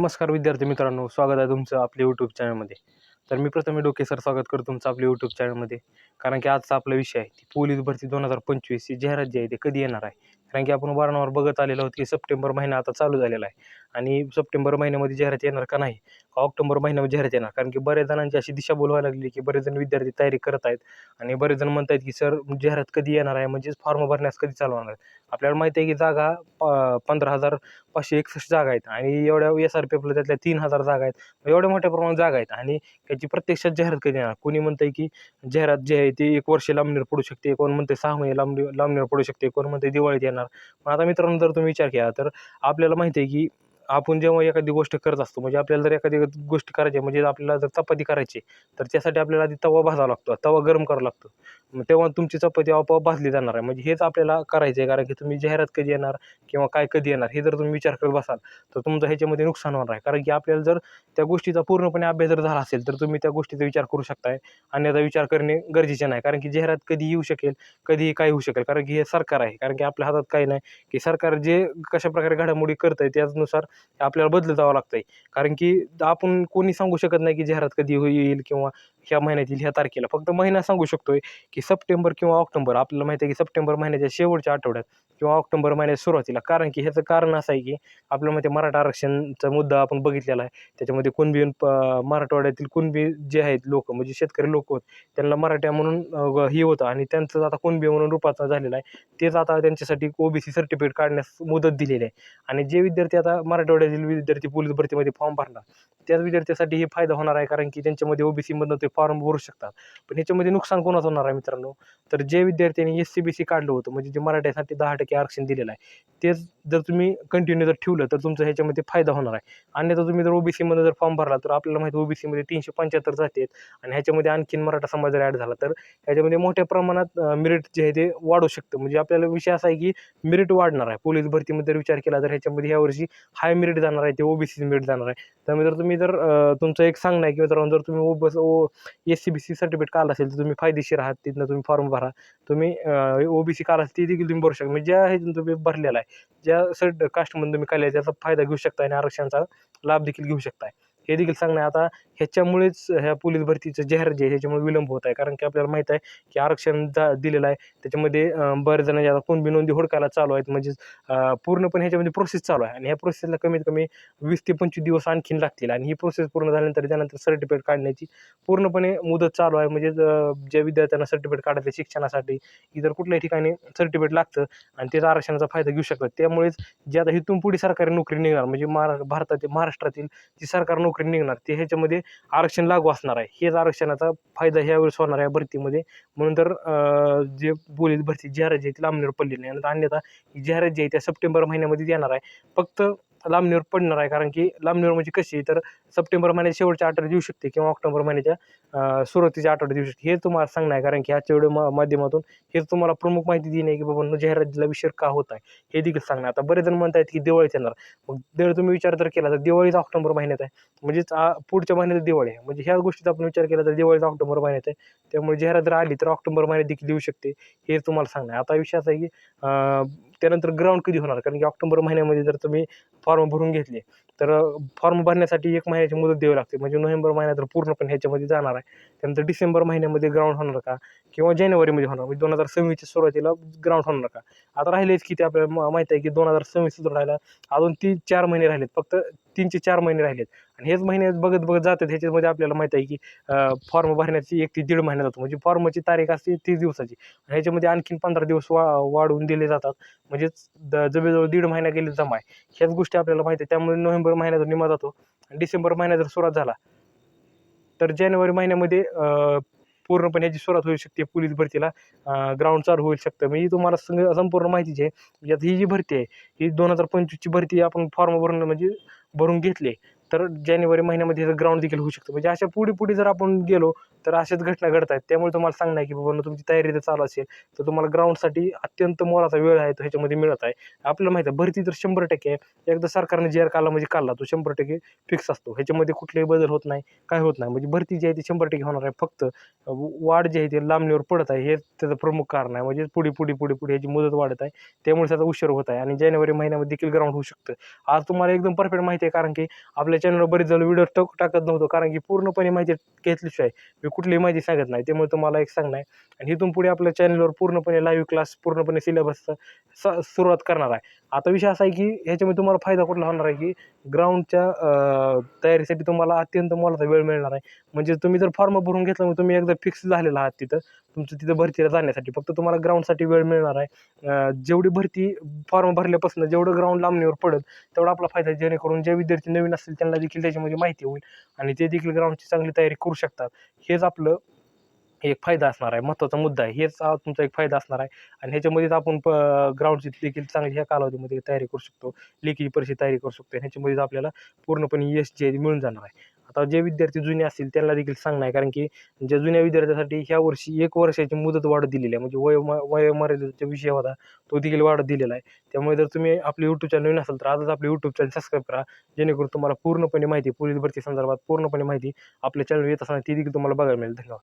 नमस्कार विद्यार्थी मित्रांनो स्वागत आहे तुमचं आपल्या यूट्यूब चॅनलमध्ये तर मी प्रथमे डोके सर स्वागत करतो तुमचं आपल्या यूट्यूब चॅनलमध्ये कारण की आजचा आपला विषय आहे ती पोलीस भरती दोन हजार पंचवीस ही जाहिरात जी आहे ते कधी येणार आहे? कारण की आपण वारंवार बघत आलेलो आहोत की सप्टेंबर महिना आता चालू झालेला आहे. आणि सप्टेंबर महिन्यामध्ये जाहिरात येणार का नाही? का ऑक्टोबर महिन्यामध्ये जाहिरात येणार? कारण की बऱ्याच जणांची अशी दिशा बोलवायला लागली की बरेच जण विद्यार्थी तयारी करत आहेत आणि बरेच जण म्हणत आहेत की सर जाहिरात कधी येणार आहे? म्हणजेच फॉर्म भरण्यास कधी चालू होणार आहे आपल्याला माहिती आहे की जागा प पंधरा हजार पाचशे एकसष्ट जागा आहेत आणि एवढ्या एस आर पी एफला त्यातल्या तीन हजार जागा आहेत. एवढ्या मोठ्या प्रमाणात जागा आहेत आणि त्याची प्रत्यक्षात जाहिरात कधी येणार? कोणी आहे की जाहिरात जी आहे ती एक वर्ष लांबणीवर पडू शकते कोण म्हणते सहा महिने लांबणी लांबणीवर पडू शकते कोण म्हणते दिवाळीत येणार पण आता मित्रांनो जर तुम्ही विचार केला तर आपल्याला माहिती आहे की आपण जेव्हा एखादी गोष्ट करत असतो म्हणजे आपल्याला जर एखादी गोष्ट करायची म्हणजे आपल्याला जर चपाती करायची तर त्यासाठी आपल्याला आधी तवा भाजावा लागतो तवा गरम करावा लागतो. मग तेव्हा तुमची चपाती आपोआप भाजली जाणार आहे. म्हणजे हेच आपल्याला करायचं आहे कारण की तुम्ही जाहिरात कधी येणार किंवा काय कधी येणार हे जर तुम्ही विचार करत बसाल तर तुमचं ह्याच्यामध्ये नुकसान होणार आहे. कारण की आपल्याला जर त्या गोष्टीचा पूर्णपणे अभ्यास जर झाला असेल तर तुम्ही त्या गोष्टीचा विचार करू शकताय. अन्यथा विचार करणे गरजेचे नाही. कारण की जाहिरात कधी येऊ शकेल कधीही काय होऊ शकेल. कारण की हे सरकार आहे. कारण की आपल्या हातात काही नाही. की सरकार जे कशा प्रकारे घडामोडी करत आहे त्याचनुसार आपल्याला बदलत जावं लागतंय. कारण की आपण कोणी सांगू शकत नाही की जाहिरात कधी होईल किंवा ह्या महिन्यातील ह्या तारखेला. फक्त महिना सांगू शकतोय की सप्टेंबर किंवा ऑक्टोबर आपल्याला माहिती आहे की सप्टेंबर महिन्याच्या शेवटच्या आठवड्यात किंवा ऑक्टोबर महिन्याच्या सुरुवातीला. कारण की ह्याचं कारण असं आहे की आपल्या माहिती मराठा आरक्षणचा मुद्दा आपण बघितलेला आहे. त्याच्यामध्ये कुणबी प मराठवाड्यातील कुणबी जे आहेत लोक म्हणजे शेतकरी लोक होत त्यांना मराठ्या म्हणून हे होतं आणि त्यांचं आता कुणबी म्हणून रूपाचा झालेला आहे. तेच आता त्यांच्यासाठी ओबीसी सर्टिफिकेट काढण्यास मुदत दिलेली आहे. आणि जे विद्यार्थी आता मराठवाड्यातील विद्यार्थी पोलीस भरतीमध्ये फॉर्म भरणार त्याच विद्यार्थ्यासाठी हे फायदा होणार आहे. कारण की त्यांच्यामध्ये ओबीसीमधनं ते फॉर्म भरू शकतात. पण ह्याच्यामध्ये नुकसान कोणाचं होणार आहे मित्रांनो? तर जे विद्यार्थ्यांनी एस सी बी सी काढलं होतं म्हणजे जे मराठ्यासाठी दहा टक्के आरक्षण दिलेलं आहे तेच जर तुम्ही कंटिन्यू जर ठेवलं तर तुमचं ह्याच्यामध्ये फायदा होणार आहे. अन्यथा तुम्ही जर ओबीसीमध्ये जर फॉर्म भरला तर आपल्याला माहिती ओबीसीमध्ये तीनशे पंच्याहत्तर जाते आणि ह्याच्यामध्ये आणखीन मराठा समाज जर ॲड झाला. तर ह्याच्यामध्ये मोठ्या प्रमाणात मेरिट जे आहे ते वाढू शकतं. म्हणजे आपल्याला विषय असा आहे की मेरिट वाढणार आहे. पोलीस भरतीमध्ये जर विचार केला तर ह्याच्यामध्ये यावर्षी हाय मेरिट जाणार आहे ते ओबीसी मेरिट जाणार आहे. त्यामुळे जर तुम्ही जर तुमचं एक सांगणं आहे की मित्रांनो जर तुम्ही ओबस O S C B C certificate काढलं असेल तर तुम्ही फायदेशीर आहात तिथनं तुम्ही फॉर्म भरा. तुम्ही ओ बी काढला असेल ती देखील तुम्ही भरू शकता. म्हणजे ज्या ह्याच्यातून तुम्ही भरलेला आहे ज्या सर्ट कास्टमधून तुम्ही काढले त्याचा फायदा घेऊ शकता आणि आरक्षणाचा लाभ देखील घेऊ शकताय हे देखील सांगणं आता ह्याच्यामुळेच ह्या पोलीस भरतीचं जाहीर जे आहे ह्याच्यामुळे विलंब होत आहे. कारण की आपल्याला माहीत आहे की आरक्षण जा दिलेलं आहे. त्याच्यामध्ये अं, बरेच जण आता कुणबी नोंदी हुडकायला चालू आहेत. म्हणजेच पूर्णपणे ह्याच्यामध्ये प्रोसेस चालू आहे. आणि ह्या प्रोसेसला कमीत कमी वीस ते पंचवीस दिवस आणखीन लागतील. आणि ही प्रोसेस पूर्ण झाल्यानंतर त्यानंतर सर्टिफिकेट काढण्याची पूर्णपणे मुदत चालू आहे. म्हणजे ज्या विद्यार्थ्यांना सर्टिफिकेट काढायचं शिक्षणासाठी इतर कुठल्याही ठिकाणी सर्टिफिकेट लागतं आणि त्याचा आरक्षणाचा फायदा घेऊ शकतात. त्यामुळेच जे आता इथून पुढे सरकारी नोकरी निघणार म्हणजे महारा भारतातील महाराष्ट्रातील जी सरकार नोकरी निघणार ते ह्याच्यामध्ये आरक्षण लागू असणार आहे. हेच आरक्षणाचा फायदा ह्यावेळेस होणार आहे भरतीमध्ये. म्हणून तर अं, जे पोलीस भरती जाहिरात जी आहे ती लांबणीवर पडलेली नाही आणि अन्यथा जाहिरात जी आहे त्या सप्टेंबर महिन्यामध्ये येणार आहे. फक्त लांबणीवर पडणार आहे कारण की लांबणीवर म्हणजे कशी तर सप्टेंबर महिन्याच्या शेवटच्या आठवड्यात देऊ शकते किंवा ऑक्टोबर महिन्याच्या सुरुवातीच्या आठवड्यात देऊ शकते. हे तुम्हाला सांगणं आहे कारण की ह्याच्या व्हिडिओ मा माध्यमातून हेच तुम्हाला प्रमुख माहिती देणे की बाबा जाहिरातीला विषय का होत आहे हे देखील सांगणं आता बरेच जण आहेत की दिवाळीत येणार. मग जर तुम्ही विचार जर केला तर दिवाळीच ऑक्टोबर महिन्यात आहे. म्हणजेच पुढच्या महिन्यात दिवाळी आहे. म्हणजे ह्या गोष्टीचा आपण विचार केला तर दिवाळीच ऑक्टोबर महिन्यात आहे. त्यामुळे जाहिरात जर आली तर ऑक्टोबर महिन्यात देखील देऊ शकते हे तुम्हाला सांगणं आहे. आता विषय असा आहे की त्यानंतर ग्राउंड कधी होणार? कारण की ऑक्टोबर महिन्यामध्ये जर तुम्ही फॉर्म भरून घेतले तर फॉर्म भरण्यासाठी एक महिन्याची मुदत द्यावी लागते. म्हणजे नोव्हेंबर महिन्यात तर पूर्णपणे ह्याच्यामध्ये जाणार आहे. त्यानंतर डिसेंबर महिन्यामध्ये ग्राउंड होणार का? किंवा जानेवारीमध्ये होणार? म्हणजे दोन हजार सव्वीसच्या सुरुवातीला ग्राउंड होणार का? आता राहिलेच की ते आपल्याला माहिती आहे की दोन हजार सव्वीस राहिला अजून तीन चार महिने राहिलेत. फक्त तीन ते चार महिने राहिलेत. आणि हेच महिने बघत बघत जातात. ह्याच्यामध्ये आपल्याला माहिती आहे की फॉर्म भरण्याची एक ते दीड महिना जातो. म्हणजे फॉर्मची तारीख असते तीस दिवसाची. आणि ह्याच्यामध्ये आणखीन पंधरा दिवस वा वाढवून दिले जातात. म्हणजेच द- जवळजवळ दीड महिना गेले जमा आहे. ह्याच गोष्टी आपल्याला माहिती आहे. त्यामुळे नोव्हेंबर महिन्याचा निमा जातो. आणि डिसेंबर महिन्यात जर सुरुवात झाला तर जानेवारी महिन्यामध्ये पूर्णपणे याची सुरुवात होऊ शकते पोलीस भरतीला. ग्राउंड चालू होऊ शकतं. म्हणजे तुम्हाला संग संपूर्ण माहितीची आहे. यात ही जी भरती आहे ही दोन हजार पंचवीसची भरती आपण फॉर्म भरून म्हणजे भरून घेतली तर जानेवारी महिन्यामध्ये ग्राउंड देखील होऊ शकतं. म्हणजे अशा पुढे पुढे जर आपण गेलो तर अशाच घटना घडत आहेत त्यामुळे तुम्हाला सांगणं आहे की बाबा तुमची तयारी जर चालू असेल तर तुम्हाला ग्राउंडसाठी अत्यंत मोलाचा वेळ आहे तो ह्याच्यामध्ये मिळत आहे. आपल्याला माहिती आहे भरती तर शंभर टक्के आहे. एकदा सरकारने जे आर काला म्हणजे काढला तो शंभर टक्के फिक्स असतो. ह्याच्यामध्ये कुठलेही बदल होत नाही काय होत नाही. म्हणजे भरती जी आहे ती शंभर टक्के होणार आहे. फक्त वाढ जी आहे ती लांबणीवर पडत आहे हे त्याचं प्रमुख कारण आहे. म्हणजे पुढे पुढे पुढे पुढे ह्याची मुदत वाढत आहे. त्यामुळे त्याचा उशीर होत आहे. आणि जानेवारी महिन्यामध्ये देखील ग्राउंड होऊ शकतं. आज तुम्हाला एकदम परफेक्ट माहिती आहे कारण की आपल्या चॅनलवर बरेच जण व्हिडिओ टक टाकत नव्हतो. कारण की पूर्णपणे माहिती घेतल्याशिवाय मी कुठलीही माहिती सांगत नाही. त्यामुळे तुम्हाला एक सांगणार आहे. आणि इथून पुढे आपल्या चॅनलवर पूर्णपणे लाईव्ह क्लास पूर्णपणे सिलेबसचा स सुरुवात करणार आहे. आता विषय असा आहे की ह्याच्यामुळे तुम्हाला फायदा कुठला होणार आहे की ग्राउंडच्या तयारीसाठी तुम्हाला अत्यंत मोलाचा वेळ मिळणार आहे. म्हणजे तुम्ही जर फॉर्म भरून घेतला मग तुम्ही एकदा फिक्स झालेला आहात तिथं. तुमचं तिथं भरतीला जाण्यासाठी. फक्त तुम्हाला ग्राउंडसाठी वेळ मिळणार आहे. जेवढी भरती फॉर्म भरल्यापासून जेवढं ग्राउंड लांबणीवर पडत तेवढा आपला फायदा जेणेकरून जे विद्यार्थी नवीन असतील त्यांना देखील त्याच्यामध्ये माहिती होईल. आणि ते देखील ग्राउंडची चांगली तयारी करू शकतात. हेच आपलं एक फायदा असणार आहे महत्त्वाचा मुद्दा आहे. हेच तुमचा एक फायदा असणार आहे आणि ह्याच्यामध्येच आपण प ग्राउंडची देखील चांगली ह्या कालावधीमध्ये तयारी करू शकतो. लेखी परीक्षेची तयारी करू शकतो. ह्याच्यामध्येच आपल्याला पूर्णपणे यश जे आहे मिळून जाणार आहे. आता जे विद्यार्थी जुने असतील त्यांना देखील सांगणं आहे. कारण की ज्या जुन्या विद्यार्थ्यासाठी ह्या वर्षी एक वर्षाची मुदत वाढ दिलेली आहे. म्हणजे वय वयोमर्यादेचा विषय होता तो देखील वाढ दिलेला आहे. त्यामुळे जर तुम्ही आपले यूट्यूब चॅनल नवीन असाल तर आजच आपले यूट्यूब चॅनल सबस्क्राईब करा. जेणेकरून तुम्हाला पूर्णपणे माहिती पोलीस भरती संदर्भात पूर्णपणे माहिती आपल्या चॅनल येत असताना ती देखील तुम्हाला बघायला मिळेल. धन्यवाद.